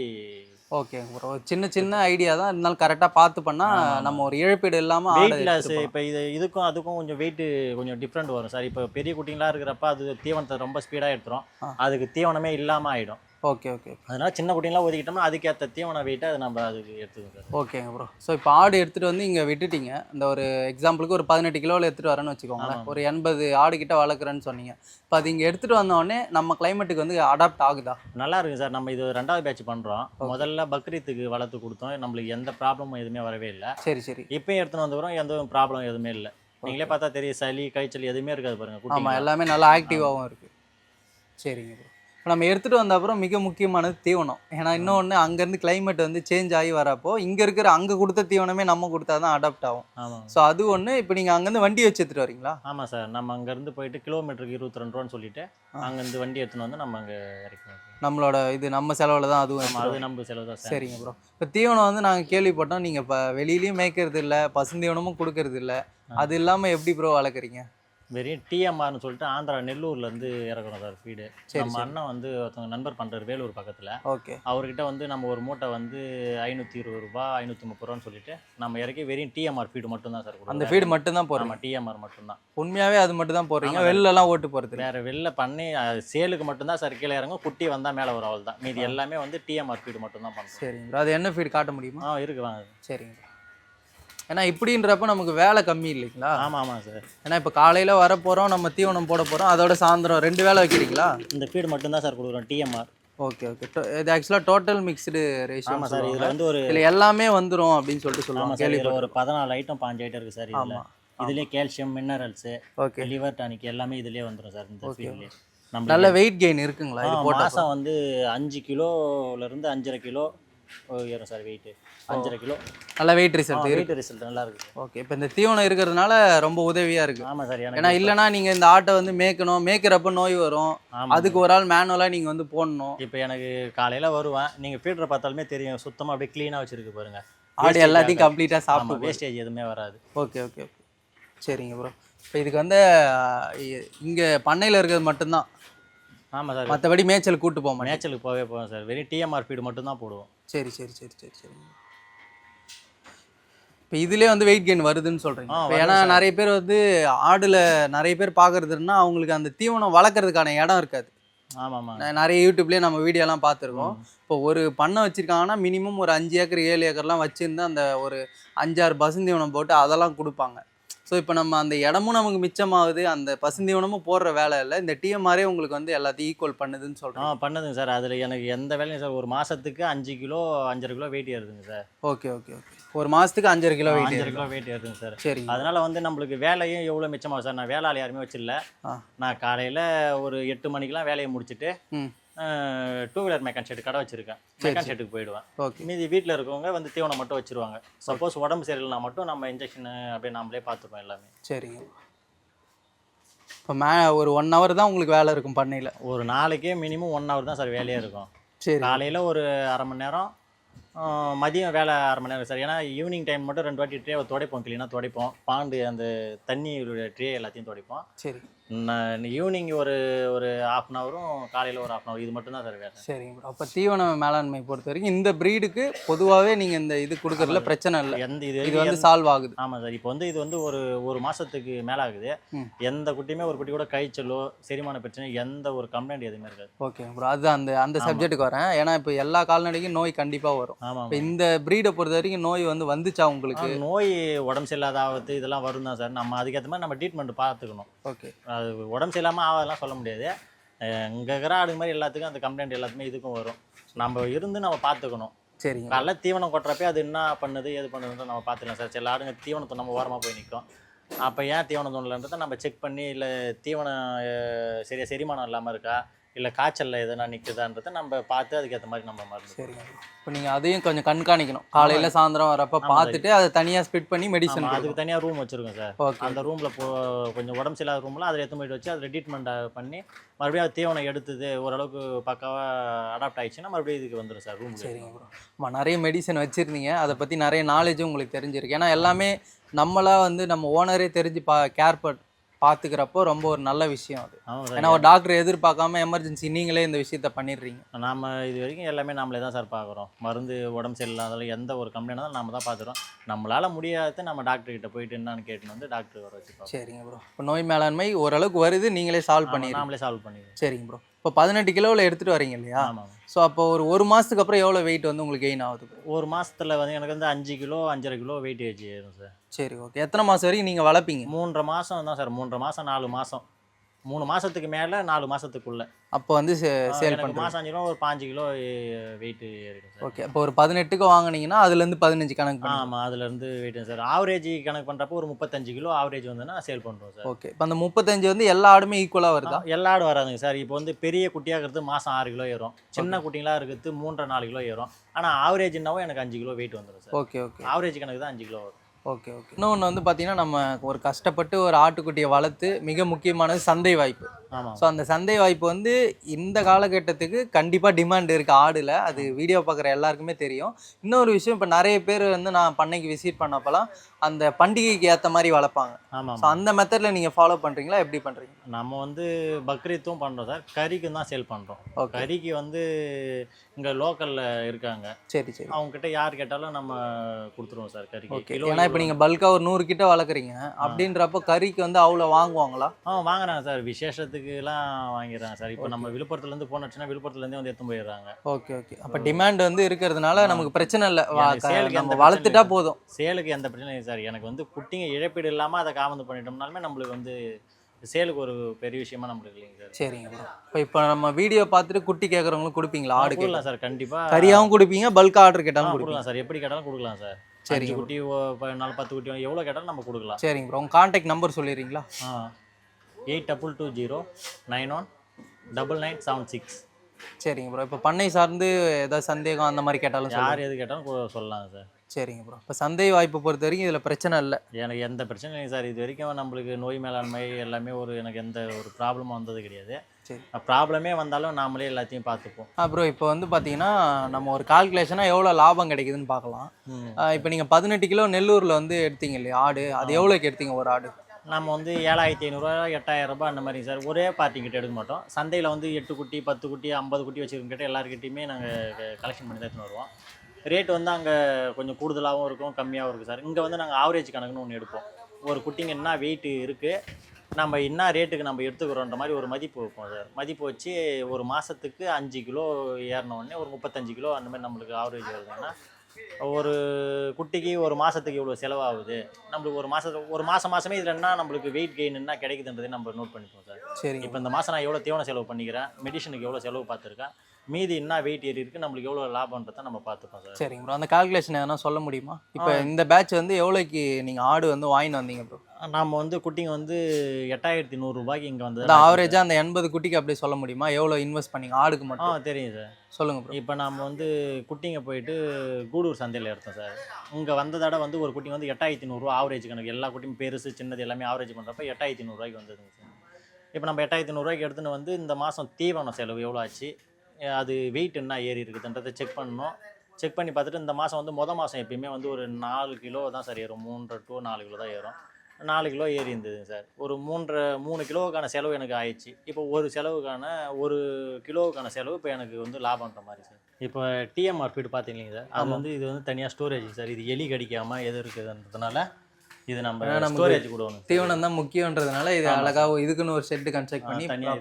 ஓகே ப்ரோ சின்ன சின்ன ஐடியா தான். இருந்தாலும் கரெக்டாக பார்த்து பண்ணால். நம்ம ஒரு இழப்பீடு இல்லாமல் வெயிட் லாஸ் இப்போ இது இதுக்கும் அதுக்கும் கொஞ்சம் வெயிட் கொஞ்சம் டிஃப்ரெண்ட் வரும். சார் இப்போ பெரிய குட்டிங்களா இருக்கிறப்ப அது தீவனத்தை ரொம்ப ஸ்பீடாக எடுத்துரும். அதுக்கு தீவனமே இல்லாமல் ஆகிடும் ஓகே ஓகே அதனால சின்ன குட்டிங்களாம் ஒதுக்கிட்டோம்னா அதுக்கேற்ற தீவன வெயிட்டை அது நம்ம அதுக்கு எடுத்துக்கோம் சார் ஓகேங்க ப்ரோ ஸோ இப்போ ஆடு எடுத்துகிட்டு வந்து இங்கே விட்டுட்டீங்க. இந்த ஒரு எக்ஸாம்பிளுக்கு ஒரு பதினெட்டு கிலோவில் எடுத்துகிட்டு வரேன்னு வச்சுக்கோங்களேன். ஒரு எண்பது ஆடு கிட்ட வளர்க்குறேன்னு சொன்னீங்க. இப்போ அது இங்கே எடுத்துகிட்டு வந்தோடனே நம்ம கிளைமேட்டுக்கு வந்து அடாப்ட் ஆகுதா? நல்லா இருக்கு சார். நம்ம இது ரெண்டாவது பேட்ச் பண்ணுறோம் முதல்ல பக்ரீத்துக்கு வளர்த்து கொடுத்தோம். நம்மளுக்கு எந்த ப்ராப்ளமும் எதுவுமே வரவே இல்லை. சரி சரி. இப்பயும் எடுத்துன்னு வந்துக்கிறோம். எந்த ப்ராப்ளம் எதுவுமே இல்லை. நீங்களே பார்த்தா தெரியும். சளி காய்ச்சல் எதுவுமே இருக்காது பாருங்க. ஆமாம் எல்லாமே நல்லா ஆக்டிவாகவும் இருக்குது சரிங்க ப்ரோ நம்ம எடுத்துகிட்டு வந்த அப்புறம் மிக முக்கியமானது தீவனம். ஏன்னா இன்னொன்று அங்கேருந்து கிளைமேட் வந்து சேஞ்ச் ஆகி வரப்போ இங்கே இருக்கிற அங்கே கொடுத்த தீவனமே நம்ம கொடுத்தா தான் அடாப்ட் ஆகும். ஆமாம் ஸோ அது ஒன்று இப்போ நீங்கள் அங்கேருந்து வண்டி வச்சு எடுத்துகிட்டு வரீங்களா? ஆமாம் சார். நம்ம அங்கேருந்து போயிட்டு கிலோமீட்டருக்கு இருபத்தி ரெண்டு ரூபான்னு சொல்லிட்டு அங்கேருந்து வண்டி எடுத்துன்னு வந்து நம்ம அங்கே இறக்கணும் நம்மளோட இது நம்ம செலவில் தான் அதுவும் அது நம்ம செலவு தான் சார். சரிங்க ப்ரோ இப்போ தீவனம் வந்து நாங்கள் கேள்விப்பட்டோம். நீங்கள் இப்போ வெளியிலயும் மேய்க்கிறது இல்லை பசுந்தீவனமும் கொடுக்கறது இல்லை அது இல்லாமல் எப்படி ப்ரோ வளர்க்குறீங்க? வெறும் டிஎம்ஆர்னு சொல்லிட்டு ஆந்திரா நெல்லூர்லேருந்து இறக்குறோம் சார் ஃபீடு சரி, நம்ம. அண்ணன் வந்து ஒருத்தவங்க நண்பர் பண்ணுறாரு வேலூர் பக்கத்தில். ஓகே. அவர்கிட்ட வந்து நம்ம ஒரு மூட்டை வந்து ஐநூற்றி இருபது ரூபா ஐநூற்றி முப்பது ரூபான்னு சொல்லிட்டு நம்ம இறக்கி வெறும் டிஎம்ஆர் ஃபீடு மட்டும் தான் சார் அந்த ஃபீடு மட்டும்தான் ஆமாம் டிஎம்ஆர் மட்டும்தான். உண்மையாகவே அது மட்டும் தான் போடுறீங்க? ஆமா. வெளிலலாம் ஓட்டு போகிறது வேற வெளில பண்ணி சேலுக்கு மட்டும்தான் சார் கீழே இறங்கும். குட்டி வந்தால் மேலே வரும் அவள் தான் மீதி எல்லாமே வந்து டிஎம்ஆர் ஃபீடு மட்டும் தான் பண்ணுறோம் சரிங்க அது என்ன ஃபீடு காட்ட முடியுமா? ஆ இருக்கு வாங்க. சரிங்க. ஏன்னா இப்படின்றப்ப நமக்கு வேலை கம்மி இல்லைங்களா? ஆமாம் ஆமாம் சார் ஏன்னா இப்போ காலையில் வர போகிறோம் நம்ம தீவனம் போட போகிறோம் அதோட சாயந்தரம் ரெண்டு வேலை வைக்கிறீங்களா? இந்த ஃபீடு மட்டும்தான் சார் கொடுக்குறோம் டிஎம்ஆர் ஓகே ஓகே இது ஆக்சுவலாக டோட்டல் மிக்ஸ்டு ஆமாம் சார் இதில் வந்து ஒரு இதில் எல்லாமே வந்துரும் அப்படின்னு சொல்லிட்டு ஆமாம் சொல்லுவாங்க சார் இதில் ஒரு பதினாலு ஐட்டம் பாஞ்சு ஐட்டம் இருக்குது சார் இதில். ஆமா. இதுலேயே calcium minerals okay liver tonic எல்லாமே இதுலேயே வந்துடும் சார் இந்த. ஃபீல்ட்லேயே நல்ல நம்ம வெயிட் கெயின் இருக்குங்களா? இது மாதம் வந்து அஞ்சு கிலோலேருந்து அஞ்சரை கிலோ ஏறும் சார் வெயிட்டு அஞ்சரை கிலோ. நல்ல வெயிட் ரிசல்ட் வெயிட் ரிசல்ட் நல்லா இருக்கு. ஓகே இப்போ இந்த தீவனம் இருக்கிறதுனால ரொம்ப உதவியா இருக்கு. ஆமாம் சார் ஏன்னா இல்லைன்னா நீங்க இந்த ஆட்டை வந்து மேய்க்கணும் மேய்க்கிறப்ப நோய் வரும். அதுக்கு ஒரு ஆள் மேனுவலா நீங்க வந்து போடணும். இப்போ எனக்கு காலையில் வருவேன். நீங்கள் ஃபீல்டரை பார்த்தாலுமே தெரியும். சுத்தமாக அப்படியே க்ளீனாக வச்சிருக்கு பாருங்க. ஆடு எல்லாத்தையும் கம்ப்ளீட்டா சாப்பிட்டு வேஸ்டேஜ் எதுவுமே வராது. ஓகே ஓகே ஓகே சரிங்க ப்ரோ இப்போ இதுக்கு வந்து இங்க பண்ணையில இருக்கிறது மட்டும்தான். ஆமாம் சார். மற்றபடி மேய்ச்சல் கூட்டு போக மாட்டேன். நேச்சலுக்கு போகவே போவோம் சார். வெறும் டிஎம்ஆர் ஃபீடு மட்டும் தான் போடுவோம். சரி சரி சரி சரி சரி. இப்போ இதுலேயே வந்து வெயிட் கெயின் வருதுன்னு சொல்கிறீங்க ஆ, ஏன்னா. நிறைய பேர் வந்து ஆடுல நிறைய பேர் பார்க்கறதுன்னா அவங்களுக்கு அந்த தீவனம் வளர்க்குறதுக்கான இடம் இருக்காது. ஆமாம். நிறைய யூடியூப்லேயே நம்ம வீடியோலாம் பார்த்துருக்கோம் இப்போ ஒரு பண்ணை வச்சிருக்காங்கன்னா மினிமம் ஒரு அஞ்சு ஏக்கர் ஏழு ஏக்கர்லாம் வச்சிருந்து அந்த ஒரு அஞ்சாறு பசுந்தீவனம் போட்டு அதெல்லாம் கொடுப்பாங்க. ஸோ இப்போ நம்ம அந்த இடமும் நமக்கு மிச்சமாகுது. அந்த பசுந்தீவனமும் போடுற வேலை இல்லை. இந்த டிஎம்ஆரே உங்களுக்கு வந்து எல்லாத்தையும் ஈக்குவல் பண்ணுதுன்னு ஆ சொல்கிறேன் பண்ணுதுங்க சார். அதில் எனக்கு எந்த வேலையும் சார் ஒரு மாதத்துக்கு அஞ்சு கிலோ அஞ்சரை கிலோ வெயிட் ஏறுதுங்க சார். Okay okay okay. ஒரு மாதத்துக்கு அஞ்சரை கிலோ வெயிட் அஞ்சரை கிலோ வெயிட் ஏறுதுங்க சார். சரிங்க அதனால வந்து நம்மளுக்கு வேலையும் எவ்வளோ மிச்சமாகும் சார் நான் வேலை யாருமே வச்சிடல. நான் காலையில் ஒரு எட்டு மணிக்கெலாம் வேலையை முடிச்சுட்டு டூ வீலர் மெக்கான் ஷெட் கடை வச்சிருக்கேன். மெக்கான் ஷெட்டுக்கு போயிடுவேன். ஓகே. மீதி வீட்டில் இருக்கவங்க வந்து தீவனம் மட்டும் வச்சிருவாங்க. சப்போஸ் உடம்பு சரியில்லைனா மட்டும் நம்ம இன்ஜெக்ஷன் அப்படியே நாமளே பார்த்துப்போம் எல்லாமே. சரிங்க இப்போ மே ஒரு ஒன் ஹவர் தான் உங்களுக்கு வேலை இருக்கும் பண்ணையில். ஒரு நாளைக்கே மினிமம் ஒன் ஹவர் தான் சார் வேலையே இருக்கும். சரி. காலையில் ஒரு அரை மணி நேரம் மதியம் வேலை அரை மணி நேரம் சார். ஏன்னா ஈவினிங் டைம் மட்டும் ரெண்டு வாட்டி ட்ரே துடைப்போம் கிளீனாக துடைப்போம். பாண்டு அந்த தண்ணியுடைய ட்ரே எல்லாத்தையும் துடைப்போம். சரி. ஈவினிங் ஒரு ஒரு ஹாஃப் அன் ஹவரும் காலையில் ஒரு ஹாஃப் அன் ஹவர் இது மட்டும் தான் சார் வேலை சரிங்க ப்ரோ அப்போ தீவன மேலாண்மை பொறுத்த வரைக்கும் இந்த ப்ரீடுக்கு பொதுவாகவே நீங்கள் இந்த இது கொடுக்கறதுல பிரச்சனை இல்லை. எந்த இது இது வந்து சால்வ் ஆகுது. ஆமாம் சார் இப்போ வந்து இது வந்து ஒரு ஒரு மாதத்துக்கு மேலே ஆகுது. எந்த குட்டியுமே ஒரு குட்டி கூட காய்ச்சலோ செரிமான பிரச்சனை எந்த ஒரு கம்ப்ளைண்ட் எதுவுமே இருக்காது. ஓகே ப்ரோ அது அந்த அந்த. சப்ஜெக்ட்டுக்கு வரேன். ஏன்னா இப்போ எல்லா கால்நடைக்கும் நோய் கண்டிப்பாக வரும். ஆமாம் இப்போ இந்த ப்ரீடை பொறுத்த வரைக்கும் நோய் வந்து வந்துச்சா உங்களுக்கு? நோய் உடம்பு சரியில்லாத ஆபத்து இதெல்லாம் வரும் தான் சார் நம்ம அதுக்கேற்ற மாதிரி நம்ம ட்ரீட்மெண்ட் பார்த்துக்கணும் ஓகே அது உடம்பு சரியில்லாமல் ஆகாதெல்லாம் சொல்ல முடியாது. இங்கே இருக்கிற ஆடு மாதிரி எல்லாத்துக்கும் அந்த கம்ப்ளைண்ட் எல்லாத்துமே இதுக்கும் வரும். நம்ம இருந்து நம்ம பார்த்துக்கணும் சரிங்க. காலைல தீவனம் கொட்டுறப்பே அது என்ன பண்ணுது ஏது பண்ணுதுன்னு நம்ம பார்த்துக்கலாம் சார். சில ஆடுங்க தீவனத்தை நம்ம ஓரமாக போய் நிற்கும் அப்போ ஏன் தீவனம் தோணலன்றதை நம்ம செக் பண்ணி இல்லை தீவனம் அஹ், சரியா செரிமானம் இல்லாமல் இருக்கா? இல்லை காய்ச்சலில் எதுனா நிற்குதான்றதை நம்ம பார்த்து அதுக்கேற்ற மாதிரி நம்ம மருந்து சரிங்க இப்போ நீங்கள் அதையும் கொஞ்சம் கண்காணிக்கணும். காலையில் சாயந்தரம் வரப்ப. பார்த்துட்டு அதை தனியாக ஸ்பிட் பண்ணி மெடிசன் அதுக்கு தனியாக ரூம் வச்சுருக்கோம் சார். ஓகே அந்த ரூமில் போ கொஞ்சம் உடம்பு சரியில்லாத ரூமில் அதில் எடுத்து போயிட்டு வச்சு அதில் ட்ரீட்மெண்ட் பண்ணி மறுபடியும் அது தீவனம் எடுத்தது ஓரளவுக்கு பக்காவாக அடாப்ட் ஆயிடுச்சுன்னா மறுபடியும் இதுக்கு வந்துடும் சார் ரூமுக்கு சரிங்க ப்ரோ நிறைய மெடிசன் வச்சுருந்தீங்க. அதை பற்றி நிறைய நாலேஜும் உங்களுக்கு தெரிஞ்சிருக்கு. ஏன்னா எல்லாமே நம்மளா வந்து நம்ம ஓனரே தெரிஞ்சு பா கேர் பட் பார்த்துக்கிறப்போ ரொம்ப ஒரு நல்ல விஷயம் அது. ஏன்னா ஒரு டாக்டர் எதிர்பார்க்காம எமர்ஜென்சி நீங்களே இந்த விஷயத்த பண்ணிடுறீங்க. நாம் இது வரைக்கும் எல்லாமே நம்மளே தான் சார் பார்க்குறோம் மருந்து உடம்பு சரியில்லாதாலும் எந்த ஒரு கம்ப்ளைண்ட் இருந்தாலும் நம்ம தான் பார்த்துறோம் நம்மளால் முடியாத நம்ம டாக்டர் கிட்ட போயிட்டு என்னன்னு கேட்டுன்னு வந்து டாக்டர் வர வச்சு பார்ப்போம். சரிங்க ப்ரோ இப்போ நோய் மேலாண்மை ஓரளவுக்கு வருது நீங்களே சால்வ் பண்ணிடுறீங்க. நாமளே சால்வ் பண்ணிடுவோம் சரிங்க ப்ரோ இப்போ பதினெட்டு கிலோவில் எடுத்துகிட்டு வரீங்க இல்லையா? ஆமாம் ஸோ அப்போ ஒரு ஒரு மாதத்துக்கு அப்புறம் எவ்வளோ வெயிட் வந்து உங்களுக்கு கெயின் ஆகுது? ஒரு மாசத்துல வந்து எனக்கு வந்து அஞ்சு கிலோ அஞ்சரை கிலோ வெயிட் ஏஜ் ஏறும் சார். சரி ஓகே எத்தனை மாதம் வரைக்கும் நீங்கள் வளர்ப்பீங்க? மூன்றரை மாதம் தான் சார். மூன்றரை மாதம் நாலு மாதம் மூணு மாசத்துக்கு மேலே நாலு மாசத்துக்குள்ள. அப்போ வந்து சேல் பண்ணுறீங்க மாதம் அஞ்சு கிலோ ஒரு பாஞ்சு கிலோ வெயிட் ஏறிடும் சார். ஓகே அப்போ ஒரு பதினெட்டுக்கு வாங்குனீங்கன்னா அதுலேருந்து பதினஞ்சு கணக்கு ஆமாம் அதுலேருந்து வெயிட் சார். ஆவரேஜ் கணக்கு பண்ணுறப்போ ஒரு முப்பத்தஞ்சு கிலோ ஆவரேஜ் வந்துன்னா சேல் பண்ணுறோம் சார். ஓகே இப்போ அந்த முப்பத்தஞ்சு வந்து எல்லா ஆடுமே ஈக்குவலாக வருதா? எல்லா ஆடும் வராதுங்க சார். இப்போ வந்து பெரிய குட்டியாகிறது மாதம் ஆறு கிலோ ஏறும். சின்ன குட்டிங்களா இருக்கிறது மூன்றரை நாலு கிலோ ஏறும். ஆனால் ஆவரேஜ்னாவும் எனக்கு அஞ்சு கிலோ வெயிட் வந்துடும் சார். ஓகே ஓகே ஆவரேஜ் கணக்கு தான் அஞ்சு கிலோ வரும். Okay okay. இன்னொன்று வந்து பார்த்தீங்கன்னா நம்ம ஒரு கஷ்டப்பட்டு ஒரு ஆட்டுக்குட்டியை வளர்த்து மிக முக்கியமானது சந்தை வாய்ப்பு. ஸோ அந்த சந்தை வாய்ப்பு வந்து இந்த காலகட்டத்துக்கு கண்டிப்பாக டிமாண்ட் இருக்குது ஆடில். அது வீடியோ பார்க்குற எல்லாருக்குமே தெரியும். இன்னொரு விஷயம் இப்போ நிறைய பேர் வந்து நான் பண்ணைக்கு விசிட் பண்ணப்பலாம் அந்த பண்டிகைக்கு ஏற்ற மாதிரி வளர்ப்பாங்க. ஆமாம் ஸோ அந்த மெத்தடில் நீங்கள் ஃபாலோ பண்ணுறீங்களா எப்படி பண்ணுறீங்க நம்ம வந்து பக்ரீத்தும் பண்ணுறோம் சார். கறிக்கும் தான் சேல் பண்ணுறோம் கறிக்கு வந்து இங்கே லோக்கலில் இருக்காங்க. சரி சரி. அவங்க கிட்ட யார் கேட்டாலும் நம்ம கொடுத்துருவோம் சார் கறிக்கு. ஓகே ஏன்னா இப்போ நீங்கள் பல்காக ஒரு நூறு கிட்ட வளர்க்குறீங்க. அப்படின்றப்போ கறிக்கு வந்து அவ்வளோ வாங்குவாங்களா? ஆ வாங்குறாங்க சார். விசேஷத்துக்குலாம் வாங்கிடுறாங்க சார். இப்போ நம்ம விழுப்புரத்துலேருந்து போனோச்சுன்னா விழுப்புரத்துலேருந்தே வந்து எடுத்துன்னு போயிடுறாங்க. ஓகே ஓகே அப்போ டிமாண்ட் வந்து இருக்கிறதுனால நமக்கு பிரச்சனை இல்லை. சேலுக்கு நம்ம பிரச்சனையும் வளர்த்துட்டா. போதும். சேலுக்கு எந்த பிரச்சனையும் சார். எனக்கு வந்து குட்டிங்க இழப்பீடு இல்லாமல் அதை காமந்து பண்ணிட்டோம்னாலுமே நம்மளுக்கு வந்து சேலுக்கு ஒரு பெரிய விஷயமா நம்மளுக்கு இல்லைங்க சார். சரிங்க ப்ரோ. இப்போ இப்போ நம்ம வீடியோ பார்த்துட்டு குட்டி கேட்குறவங்களும் கொடுப்பீங்களா ஆடு கேட்க கொடுக்கலாம் சார் கண்டிப்பாக கறியாவும் கொடுப்பீங்க பல்க் ஆர்டர் கேட்டாலும் கொடுக்கலாம் சார். எப்படி கேட்டாலும் கொடுக்கலாம் சார். அஞ்சு குட்டி நாலு பத்து குட்டி எவ்வளோ கேட்டாலும் நம்ம கொடுக்கலாம். சரிங்க ப்ரோ. உங்கள் contact number சொல்லிடுறீங்களா? Eight double two zero nine one double nine seven six. சரிங்க ப்ரோ. இப்போ பண்ணை சார்ந்து ஏதாவது சந்தேகம் அந்த மாதிரி கேட்டாலும் யார் எது கேட்டாலும் சொல்லலாம் சார். சரிங்க ப்ரோ இப்போ சந்தை வாய்ப்பை பொறுத்த வரைக்கும் இதில் பிரச்சனை இல்லை. எனக்கு எந்த பிரச்சனையும் இல்லைங்க சார். இது வரைக்கும் நம்மளுக்கு நோய் மேலாண்மை எல்லாமே ஒரு எனக்கு எந்த ஒரு ப்ராப்ளமும் வந்தது கிடையாது. சரி. ப்ராப்ளமே வந்தாலும் நாமளே எல்லாத்தையும் பார்த்துப்போம். ப்ரோ இப்போ வந்து பார்த்தீங்கன்னா நம்ம ஒரு கால்குலேஷனாக எவ்வளோ லாபம் கிடைக்குதுன்னு பார்க்கலாம். இப்போ நீங்கள் பதினெட்டு கிலோ நெல்லூரில் வந்து எடுத்தீங்க இல்லையா ஆடு? அது எவ்வளோக்கு எடுத்தீங்க ஒரு ஆடு? நம்ம வந்து ஏழாயிரத்தி ஐநூறுரூவா எட்டாயிரம் ரூபாய் அந்த மாதிரி சார். ஒரே பார்ட்டி கிட்ட எடுக்க மாட்டோம். சந்தையில் வந்து எட்டு குட்டி பத்து குட்டி ஐம்பது குட்டி வச்சிருக்க கிட்ட எல்லாருக்கிட்டையுமே நாங்கள் கலெக்ஷன் பண்ணி தான் எடுத்துன்னு வருவோம். ரேட் வந்து அங்கே கொஞ்சம் கூடுதலாகவும் இருக்கும் கம்மியாகவும் இருக்குது சார். இங்கே வந்து நாங்கள் ஆவரேஜ் கணக்குன்னு ஒன்று எடுப்போம். ஒரு குட்டிங்க என்ன வெயிட் இருக்குது நம்ம என்ன ரேட்டுக்கு நம்ம எடுத்துக்கிறோன்ற மாதிரி ஒரு மதிப்பு வைப்போம் சார். மதிப்பு வச்சு ஒரு மாதத்துக்கு அஞ்சு கிலோ ஏறின உடனே ஒரு முப்பத்தஞ்சு கிலோ அந்த மாதிரி நம்மளுக்கு ஆவரேஜ் வருதுன்னா ஒரு குட்டிக்கு ஒரு மாதத்துக்கு இவ்வளோ செலவாகுது. நம்மளுக்கு ஒரு மாதத்துக்கு ஒரு மாதம் மாதமே இதில் என்ன நம்மளுக்கு வெயிட் கெயின் என்ன கிடைக்குதுன்றதை நம்ம நோட் பண்ணிப்போம் சார். சரிங்க. இப்போ இந்த மாதம் நான் எவ்வளோ தீவன செலவு பண்ணிக்கிறேன் மெடிசனுக்கு எவ்வளோ செலவு பார்த்துருக்கேன் மீதி என்ன வெயிட் ஏறி இருக்கு நம்மளுக்கு எவ்வளோ லாபன்றதை நம்ம பார்த்துப்போம் சார். சரிங்க ப்ரோ அந்த கால்குலேஷன் எதனா சொல்ல முடியுமா? இப்போ இந்த பேட்ச் வந்து எவ்வளோக்கு நீங்கள் ஆடு வந்து வாங்கிட்டு வந்தீங்க ப்ரோ நம்ம வந்து குட்டிங்க வந்து எட்டாயிரத்தி நூறுரூபாய்க்கு இங்கே வந்தது. ஆவரேஜாக அந்த எண்பது குட்டிக்கு அப்படியே சொல்ல முடியுமா? எவ்வளோ இன்வெஸ்ட் பண்ணீங்க? ஆடுக்கு மட்டும். தெரியும் சார். சொல்லுங்க ப்ரோ இப்போ நம்ம வந்து குட்டிங்க போயிட்டு கூடூர் சந்தையில் எடுத்தோம் சார். இங்கே வந்த தடவை வந்து ஒரு குட்டி வந்து எட்டாயிரத்தி நூறுரூவா ஆவரேஜ் கணக்கு. எல்லா குட்டியும் பெருசு சின்னது எல்லாமே ஆவரேஜ் பண்ணுறப்ப எட்டாயிரத்தி நூறுரூவாய்க்கு வந்ததுங்க சார். இப்போ நம்ம எட்டாயிரத்தி நூறுரூவாய்க்கு எடுத்துன்னு வந்து இந்த மாதம் தீவன செலவு எவ்வளோ ஆச்சு? அது வெயிட் என்ன ஏறி இருக்குதுன்றதை செக் பண்ணணும். செக் பண்ணி பார்த்துட்டு இந்த மாதம் வந்து மொதல் மாதம் எப்பயுமே வந்து ஒரு நாலு கிலோ தான் சார் ஏறும். மூன்றரை டு நாலு கிலோ தான் ஏறும். நாலு கிலோ ஏறி இருந்தது சார் ஒரு மூன்றரை மூணு கிலோவுக்கான செலவு எனக்கு ஆயிடுச்சு. இப்போ ஒரு செலவுக்கான ஒரு கிலோவுக்கான செலவு இப்போ எனக்கு வந்து லாபம்ன்ற மாதிரி சார் இப்போ டிஎம்ஆர் ஃபீடு பார்த்தீங்களா சார் அது. வந்து இது வந்து தனியாக ஸ்டோரேஜ் சார் இது எலி கடிக்காமல் எது இருக்குதுன்றதுனால இது நம்ம ஸ்டோரேஜ் கொடுக்கணும். தீவனம் தான் முக்கியன்றதுனால இது அழகாக இதுக்குன்னு ஒரு ஷெட்டு கன்ஸ்ட்ரக்ட் பண்ணி தனியாக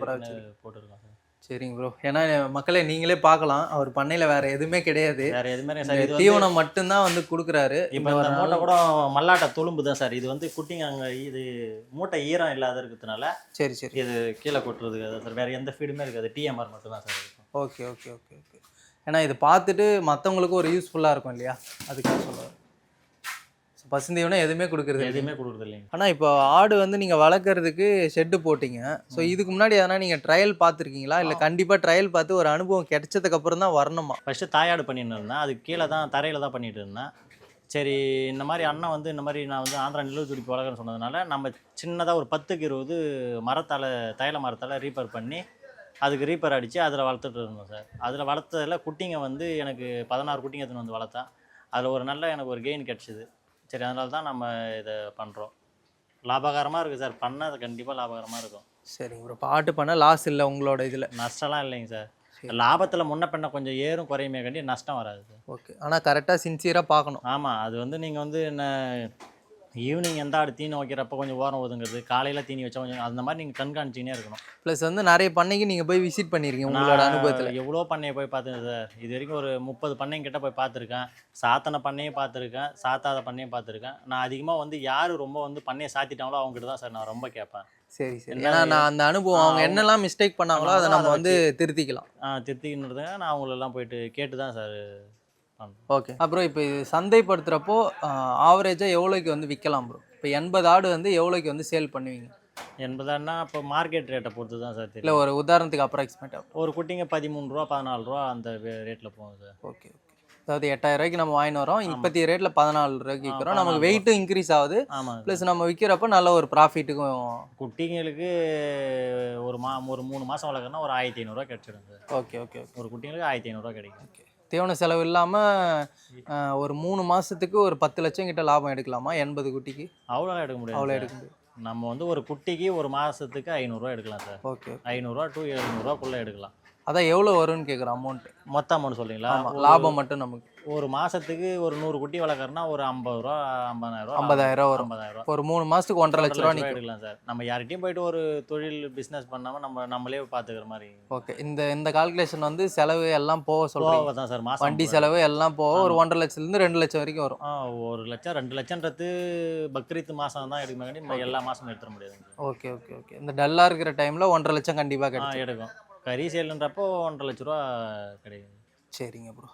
போட்டுருக்கோம் சரிங்க ப்ரோ ஏன்னா மக்களே நீங்களே பார்க்கலாம். அவர் பண்ணையில் வேற எதுவுமே கிடையாது. வேற எதுவுமே சார் இது தீவனம் மட்டும்தான் வந்து கொடுக்குறாரு. இப்போ இந்த மூட்டை கூட மல்லாட்டை துளும்பு தான் சார். இது வந்து குட்டிங்க அங்கே இது மூட்டை ஈரம் இல்லாத இருக்கிறதுனால சரி சரி. இது கீழே கொட்டுறதுக்கு சார். வேற எந்த ஃபீடுமே இருக்காது. டிஎம்ஆர் மட்டும் தான் சார் இருக்கும். Okay okay okay okay. ஏன்னா இது பார்த்துட்டு மற்றவங்களுக்கும் ஒரு யூஸ்ஃபுல்லாக இருக்கும் இல்லையா? அதுக்காக சொல்லுவார் பசுந்தீவனம் எதுவுமே கொடுக்குறது. எதுவுமே கொடுக்குறது இல்லைங்க. ஆனால் இப்போ ஆடு வந்து நீங்கள் வளர்க்குறதுக்கு ஷெட்டு போட்டீங்க. ஸோ இதுக்கு முன்னாடி எதனா நீங்கள் ட்ரையல் பார்த்துருக்கீங்களா? இல்லை கண்டிப்பாக ட்ரையல் பார்த்து ஒரு அனுபவம் கிடைச்சதுக்கு அப்புறம் தான் வரணுமா? ஃபஸ்ட்டு தாயாடு பண்ணிட்டு இருந்தேன் அது கீழே தான் தரையில் தான் பண்ணிட்டு இருந்தேன். சரி இந்த மாதிரி அண்ணன் வந்து இந்த மாதிரி நான் வந்து ஆந்திரா நிலவு துடிப்பு வளர்க்குறேன்னு சொன்னதுனால நம்ம சின்னதாக ஒரு பத்துக்கு இருபது மரத்தால் தைல மரத்தால் ரீப்பர் பண்ணி அதுக்கு ரீப்பர் அடித்து அதில் வளர்த்துட்டு இருந்தோம் சார். அதில் வளர்த்ததில் குட்டிங்க வந்து எனக்கு பதினாறு குட்டிங்க எடுத்துன்னு வந்து வளர்த்தேன் அதில் ஒரு நல்ல எனக்கு ஒரு கெயின் கிடச்சிது. சரி அதனால தான் நம்ம இதை பண்ணுறோம் லாபகரமாக இருக்குது சார். பண்ணால் அது கண்டிப்பாக லாபகரமாக இருக்கும். சரிங்க ப்ரோ இப்போ ஆட்டு பண்ண லாஸ் இல்லை உங்களோட இதில். நஷ்டம்லாம் இல்லைங்க சார். லாபத்தில் முன்ன பின்ன கொஞ்சம் ஏறும் குறையுமே கண்டி நஷ்டம் வராது சார். ஓகே. ஆனால் கரெக்டாக சின்சியராக பார்க்கணும். ஆமாம் அது வந்து நீங்கள் வந்து என்ன ஈவினிங் எந்த ஆடு தீனி வைக்கிறப்ப கொஞ்சம் ஓரம் ஒதுங்குறது காலையில் தீனி வச்சா கொஞ்சம் அந்த மாதிரி நீங்கள் கண்காணிச்சினே இருக்கணும். ப்ளஸ் வந்து நிறைய பண்ணைக்கு நீங்கள் போய் விசிட் பண்ணியிருக்கீங்க உங்களோட அனுபவத்தில். எவ்வளோ பண்ணையை போய் பார்த்துருக்கேன் சார்? இது வரைக்கும் ஒரு முப்பது பண்ணைங்க கிட்ட போய் பார்த்துருக்கேன். சாத்தனை பண்ணையும் பார்த்துருக்கேன் சாத்தாத பண்ணையும் பார்த்துருக்கேன். நான் அதிகமாக வந்து யார் ரொம்ப வந்து பண்ணையை சாத்திட்டாங்களோ அவங்ககிட்ட தான் சார் நான் ரொம்ப கேட்பேன். சரி சரி. என்ன ஏன்னா நான் அந்த அனுபவம் அவங்க என்னெல்லாம் மிஸ்டேக் பண்ணாங்களோ அதை நம்ம வந்து திருத்திக்கலாம். திருத்திக்கின்றதுங்க நான் அவங்களெல்லாம் போயிட்டு கேட்டு தான் சார் ஓகே. அப்புறம் இப்போ இது சந்தைப்படுத்துகிறப்போ ஆவரேஜாக எவ்வளோக்கு வந்து விற்கலாம் ப்ரோ இப்போ எண்பது ஆடு வந்து எவ்வளோக்கு வந்து சேல் பண்ணுவீங்க? எண்பதானா இப்போ மார்க்கெட் ரேட்டை பொறுத்து தான் சார் இல்லை ஒரு உதாரணத்துக்கு அப்ராக்சிமேட்டாக ஒரு குட்டிங்க பதிமூணு ரூபா பதினாலு ரூபா அந்த ரேட்டில் போகும் சார். Okay okay. அதாவது எட்டாயிரம் ரூபாய்க்கு நம்ம வாங்கிட்டு வரோம். இப்போத்திய ரேட்டில் பதினாலு ரூபாய்க்கு விற்கிறோம் நமக்கு வெயிட்டும் இன்க்ரீஸ் ஆகுது. ஆமாம் ப்ளஸ் நம்ம விற்கிறப்ப நல்ல ஒரு ப்ராஃபிட்டுக்கும் குட்டிங்களுக்கு ஒரு மா ஒரு மூணு மாதம் வளர்க்குறனா ஒரு ஆயிரத்தி ஐநூறுரூவா கிடச்சிடும் சார். Okay okay okay. ஒரு குட்டிங்களுக்கு ஆயிரத்தி ஐநூறுரூவா கிடைக்கும். தீவன செலவு இல்லாமல் ஒரு மூணு மாதத்துக்கு ஒரு பத்து லட்சம் கிட்ட லாபம் எடுக்கலாமா? எண்பது குட்டிக்கு? அவ்வளோலாம் எடுக்க முடியாது அவ்வளோ. எடுக்க முடியும் நம்ம வந்து ஒரு குட்டிக்கு ஒரு மாதத்துக்கு ஐநூறுரூவா எடுக்கலாம் சார். ஓகே. ஐநூறுரூவா டு எழுநூறுவாக்குள்ளே எடுக்கலாம். அதான் எவ்வளோ வரும்னு கேட்குறோம் அமௌண்ட் மொத்த அமௌண்ட் ஒரு- லாபம் மட்டும் நமக்கு. ஒரு மாசத்துக்கு ஒரு நூறு குட்டி வளர்க்குறனா ஒரு ஐம்பது ரூபா ஐம்பதாயிரம் ரூபா ஐம்பதாயிரம் வரும். ஐம்பதாயிரம் ஒரு மூணு மாதத்துக்கு ஒன்றரை லட்ச ரூபா எடுக்கலாம் சார். நம்ம யார்கிட்டயும் போயிட்டு ஒரு தொழில் பிஸ்னஸ் பண்ணாம நம்ம நம்மளே பார்த்துக்கிற மாதிரி. ஓகே. இந்த இந்த கால்குலேஷன் வந்து செலவு எல்லாம் போக போக தான் சார் மாசம் வண்டி செலவு எல்லாம் போக ஒரு ஒன்றரை லட்சத்துலேருந்து ரெண்டு லட்சம் வரைக்கும் வரும். ஆ, ஒரு லட்சம் ரெண்டு லட்சம்ன்றது பக்ரீத் மாசம் தான் எடுக்க எல்லா மாசமும் எடுத்துட முடியாது ஓகே ஓகே ஓகே. இந்த டல்லாக இருக்கிற டைமில் ஒன்றரை லட்சம் கண்டிப்பாக ஆ கிடைக்கும். எடுக்கும். கறி சேலுன்றப்போ ஒன்றரை லட்ச ரூபா கிடைக்கும். சரிங்க ப்ரோ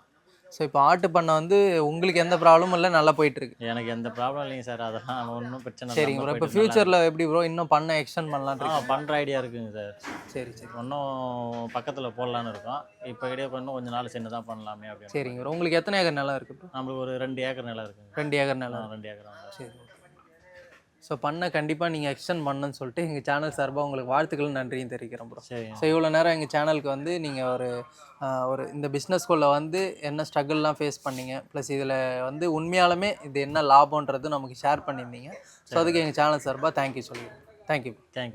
ஸோ இப்போ ஆட்டு பண்ணை வந்து உங்களுக்கு எந்த ப்ராப்ளமும் இல்லை நல்லா போயிட்டு இருக்கு எனக்கு எந்த ப்ராப்ளம் இல்லைங்க சார். அதெல்லாம் ஒன்றும் பிரச்சனை. சரிங்க ப்ரோ இப்போ ஃபியூச்சரில் எப்படி ப்ரோ இன்னும் பண்ண எக்ஸ்டெண்ட் இருக்கு பண்ணுற ஐடியா இருக்குங்க சார். சரி சரி. இன்னும் பக்கத்தில் போடலான்னு இருக்கோம். இப்போ இடையே இன்னும் கொஞ்சம் நாள் சின்னதாக பண்ணலாமே அப்படின்னு சரிங்க ப்ரோ உங்களுக்கு எத்தனை ஏக்கர் நிலம் இருக்குது நம்மளுக்கு ஒரு ரெண்டு ஏக்கர் நிலம் இருக்குங்க. ரெண்டு ஏக்கர் நிலம். ரெண்டு ஏக்கர் சரி ஸோ பண்ண கண்டிப்பாக நீங்கள் எக்ஸ்டெண்ட் பண்ணணும்னு சொல்லிட்டு எங்கள் சேனல் சார்பாக உங்களுக்கு வாழ்த்துக்கள் நன்றியும் தெரிவிக்கிறோம் ப்ரோ ஸோ இவ்வளோ நேரம் எங்கள் சேனலுக்கு வந்து நீங்கள் ஒரு ஒரு இந்த பிஸ்னஸ்குள்ளே வந்து என்ன ஸ்ட்ரகிள்லாம் ஃபேஸ் பண்ணீங்க? ப்ளஸ் இதில் வந்து உண்மையாலுமே இது என்ன லாபம்ன்றது நமக்கு ஷேர் பண்ணியிருந்தீங்க. ஸோ அதுக்கு எங்கள் சேனல் சார்பாக தேங்க்யூ சொல்லிடுறேன் தேங்க்யூ தேங்க்யூ